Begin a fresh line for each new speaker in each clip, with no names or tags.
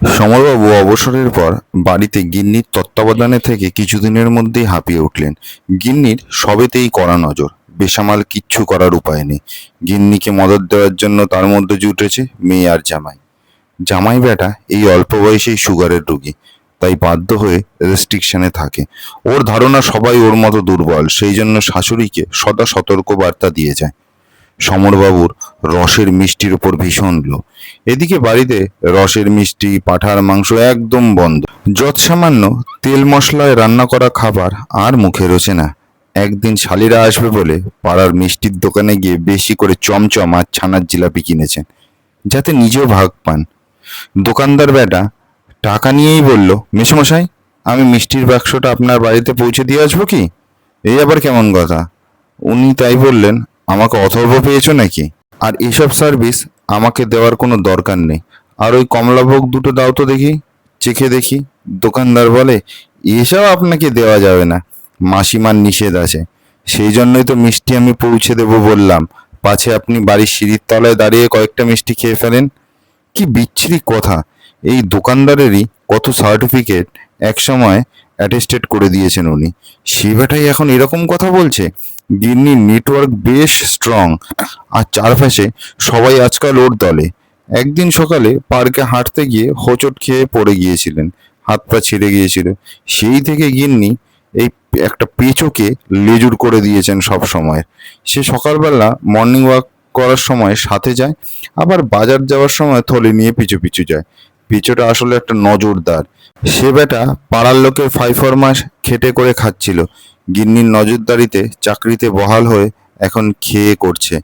সমরবাবু অবসরের পর বাড়িতে গিন্নির তত্ত্বাবধানে থেকে কিছুদিনের মধ্যেই হাঁপিয়ে উঠলেন। গিন্নির সবেতেই কড়া নজর, বেসামাল কিচ্ছু করার উপায় নেই। গিন্নিকে মদত দেওয়ার জন্য তার মধ্যে জুটেছে মেয়ে আর জামাই। জামাই বেটা এই অল্প বয়সেই সুগারের রোগী, তাই বাধ্য হয়ে রেস্ট্রিকশনে থাকে। ওর ধারণা সবাই ওর মতো দুর্বল, সেই জন্য শাশুড়িকে সদা সতর্ক বার্তা দিয়ে যায়। সমরবাবুর রসের মিষ্টির ওপর ভীষণ লোভ এদিকে বাড়িতে রসের মিষ্টি, পাঠার মাংস একদম বন্ধ। যৎ সামান্য তেল মশলায় রান্না করা খাবার আর মুখে রোচে না। একদিন শালিরা আসবে বলে পাড়ার মিষ্টির দোকানে গিয়ে বেশি করে চমচম আর ছানার জিলাপি কিনেছেন, যাতে নিজেও ভাগ পান। দোকানদার বেটা টাকা নিয়েই বলল, মেসমশাই, আমি মিষ্টির বাক্সটা আপনার বাড়িতে পৌঁছে দিয়ে আসব কি? এই আবার কেমন কথা? উনি তাই বললেন, আমাকে অথর্ব পেয়েছ নাকি? আর এসব সার্ভিস আমাকে দেওয়ার কোনো দরকার নেই। আর ওই কমলাভোগ দুটো দাও তো দেখি, চেখে দেখি। দোকানদার বলে, এসব আপনাকে দেওয়া যাবে না। মাসিমার নিষেধ আছে। সেই জন্যই তো মিষ্টি আমি পৌঁছে দেবো বললাম। পাছে আপনি বাড়ির সিঁড়ির তলায় দাঁড়িয়ে কয়েকটা মিষ্টি খেয়ে ফেলেন? কি বিচ্ছিরি কথা। এই দোকানদারেরই কত সার্টিফিকেট একসময় অ্যাটেস্টেড করে দিয়েছেন উনি। সে বেটাই এখন এরকম কথা বলছে, গিন্নি নেটওয়ার্ক বেশ স্ট্রং আর চারপাশে সবাই আজকাল ওর দলে। একদিন সকালে পার্কে হাঁটতে গিয়ে হোঁচট খেয়ে পড়ে গিয়েছিলেন, হাত পা ছিঁড়ে গিয়েছিল। সেই থেকে গিন্নি এই একটা পেঁচোকে লেজুর করে দিয়েছেন সব সময়। সে সকালবেলা মর্নিং ওয়াক করার সময় সাথে যায়, আবার বাজার যাওয়ার সময় থলে নিয়ে পিছু পিছু যায়। পিছুটা আসলে একটা নজরদার। সে বেটা পাড়ার লোকের ফাই ফরমাস খেটে করে খাচ্ছিল। গিন্নির নজরদারিতে চাকরিতে বহাল হয়ে এখন খেয়ে করছে।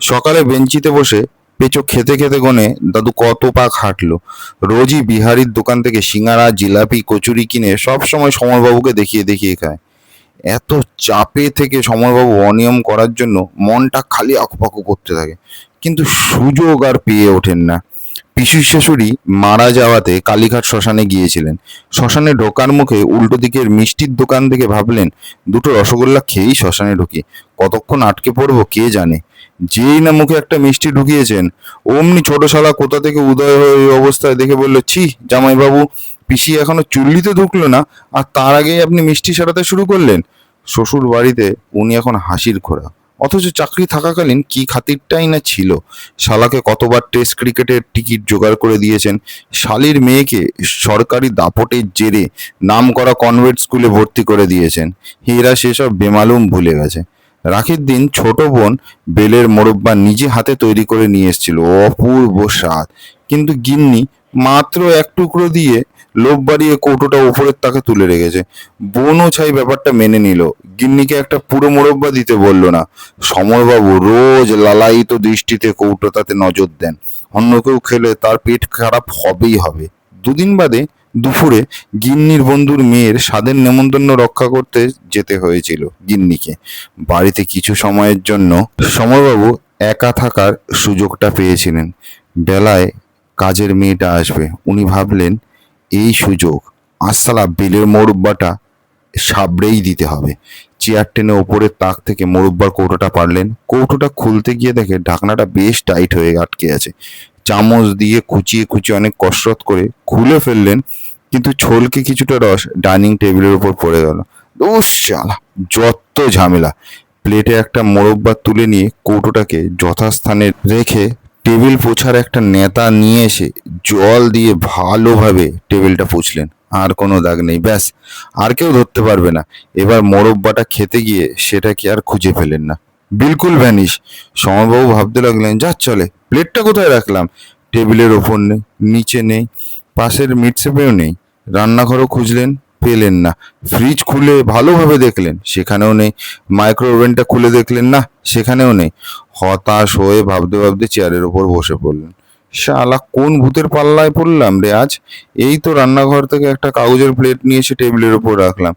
সকালে বেঞ্চিতে বসে পেঁচো খেতে খেতে গনে দাদু কত পাক হাঁটলো রোজই বিহারির দোকান থেকে সিঙ্গারা, জিলাপি, কচুরি কিনে সব সময় সমরবাবুকে দেখিয়ে দেখিয়ে খায়। এত চাপে থেকে সমরবাবু অনিয়ম করার জন্য মনটা খালি আকুপাকু করতে থাকে। কিন্তু সুযোগ আর পেয়ে ওঠেন না। পিসি শাশুড়ি মারা যাওয়াতে কালীঘাট শ্মশানে গিয়েছিলেন। শ্মশানে ঢোকার মুখে উল্টো দিকের মিষ্টির দোকান থেকে ভাবলেন, দুটো রসগোল্লা খেয়েই শ্মশানে ঢুকি। কতক্ষণ আটকে পড়ব কে জানে? যেই না মুখে একটা মিষ্টি ঢুকিয়েছেন, অমনি ছোট শালা কোথা থেকে উদয় হয়ে ওই অবস্থায় দেখে বলল, ছি, জামাইবাবু, পিসি এখনও চুল্লিতে ঢুকলো না, আর তার আগেই আপনি মিষ্টি সারাতে শুরু করলেন? শ্বশুর বাড়িতে উনি এখন হাসির খোরা অথচ চাকরি থাকাকালীন কি খাতিরটাই না ছিল? শালাকে কতবার টেস্ট ক্রিকেটের টিকিট জোগাড় করে দিয়েছেন। শালির মেয়েকে সরকারি দাপটের জেরে নাম করা কনভেন্ট স্কুলে ভর্তি করে দিয়েছেন। এরা সেসব বেমালুম ভুলে গেছে। রাখির দিন ছোট বোন বেলের মোরব্বা নিজে হাতে তৈরি করে নিয়ে এসেছিল। অপূর্ব স্বাদ। কিন্তু গিন্নি মাত্র এক টুকরো দিয়ে লোভ বাড়িয়ে কৌটোটা উপরের তাকে তুলে রেখেছে। বোনও ছাই ব্যাপারটা মেনে নিল। গিন্নিকে একটা পুরো মোরব্বা দিতে বলল না। সমরবাবু, রোজ লালায়িত দৃষ্টিতে কৌটো তাতে নজর দেন। অন্য কেউ খেলে তার পেট খারাপ হবেই হবে। দুদিন বাদে দুপুরে গিন্নির বন্ধুর মেয়ের স্বাদের নেমন্তন্ন রক্ষা করতে যেতে হয়েছিল গিন্নিকে। বাড়িতে কিছু সময়ের জন্য সমরবাবু একা থাকার সুযোগটা পেয়েছিলেন। বেলায় কাজের মেয়েটা আসবে। উনি ভাবলেন এই সুযোগ আসসালা বেলের মোরব্বাটা সাবড়েই দিতে হবে। চেয়ার টেনে ওপরের তাক থেকে মোরব্বার কৌটোটা পারলেন কৌটোটা খুলতে গিয়ে দেখে ঢাকনাটা বেশ টাইট হয়ে আটকে আছে। চামচ দিয়ে কুচিয়ে কুচিয়ে অনেক কসরত করে খুলে ফেললেন, কিন্তু ছলকে কিছুটা রস ডাইনিং টেবিলের উপর পড়ে গেল। উস শালা যত ঝামেলা। প্লেটে একটা মোরব্বা তুলে নিয়ে কৌটোটাকে যথাস্থানে রেখে টেবিল পোছার একটা নেতা নিয়ে এসে জল দিয়ে ভালোভাবে টেবিলটা পুছলেন। আর কোনো দাগ নেই, ব্যাস। আর কেউ ধরতে পারবে না। এবার মোরব্বাটা খেতে গিয়ে সেটা কি আর খুঁজে পেলেন না। বিলকুল ভ্যানিশ। সমরবাবু ভাবতে লাগলেন, যা চলে, প্লেটটা কোথায় রাখলাম? টেবিলের ওপর নেই নিচে নেই, পাশের মিটসেপেও নেই। রান্নাঘরও খুঁজলেন পেলেন না। ফ্রিজ খুলে ভালোভাবে দেখলেন, সেখানেও নেই। মাইক্রো ওভেনটা খুলে দেখলেন না, সেখানেও নেই। হতাশ হয়ে ভাবতে ভাবতে চেয়ারের ওপর বসে পড়লেন। শালা, কোন ভূতের পাল্লায় পড়লাম রে আজ? এই তো রান্নাঘর থেকে একটা কাগজের প্লেট নিয়ে এসে টেবিলের ওপর রাখলাম।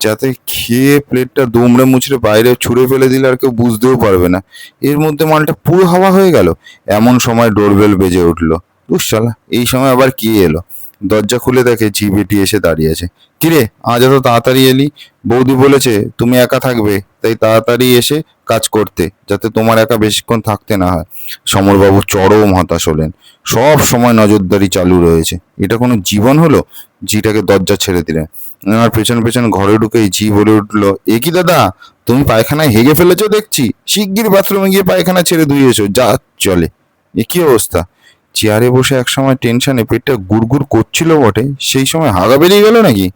যাতে খেয়ে প্লেটটা দুমড়ে মুচড়ে বাইরে ছুঁড়ে ফেলে দিলে আর কেউ বুঝতেও পারবে না। এর মধ্যে মালটা পুরো হাওয়া হয়ে গেল। এমন সময় ডোরবেল বেজে উঠল। দুঃশালা এই সময় আবার কি এলো? দরজা খুলে দেখে ঝি বেটি এসে দাঁড়িয়ে আছে। কিরে আজ এত তাড়াতাড়ি এলি? বৌদি বলেছে তুমি একা থাকবে, তাই তাড়াতাড়ি এসে কাজ করতে, যাতে তোমার একা বেশিক্ষণ থাকতে না হয়। সমরবাবু চরম হতাশ হলেন। সব সময় নজরদারি চালু রয়েছে। এটা কোনো জীবন হলো? ঝিটাকে দরজা ছেড়ে দিলেন। আর পেছন পেছন ঘরে ঢুকেই ঝি বলে উঠল, এ কি দাদা, তুমি পায়খানায় হেগে ফেলেছো দেখছি? শিগগির বাথরুমে গিয়ে পায়খানা ছেড়ে ধুয়েছো যা চলে। এ কি অবস্থা? চেয়ারে বসে একসময় টেনশনে পেটটা গুড়গুড় করছিল বটে, সেই সময় হাগা বেরিয়ে গেল নাকি?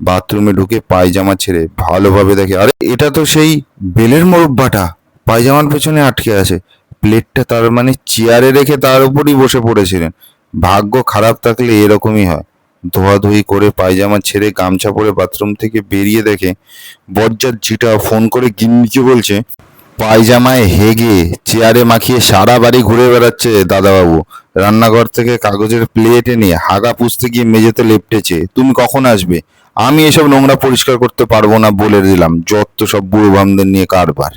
বাথরুমে ঢুকে পায়জামা ছেড়ে ভালোভাবে দেখে, আরে, এটা তো সেই বেলের মোরব্বাটা। পায়জামার পেছনে আটকে আছে। প্লেটটা তার মানে চেয়ারে রেখে তার উপরই বসে পড়েছিলেন। ভাগ্য খারাপ থাকলে এরকমই হয়। ধোয়াধুয়ি করে পায়জামা ছেড়ে গামছা পরে বাথরুম থেকে বেরিয়ে দেখে বজ্জার ঝিটা ফোন করে গিন্নিকে বলছে পায়জামায় হেগে চেয়ারে মাখিয়ে সারা বাড়ি ঘুরে বেড়াচ্ছে দাদাবাবু। রান্নাঘর থেকে কাগজের প্লেট এনে হাগা পুষতে গিয়ে মেঝেতে লেপটেছে। তুমি কখন আসবে? আমি এসব নোংরা পরিষ্কার করতে পারব না, বলে দিলাম। যত সব বুড়ো বামদের নিয়ে কারবার।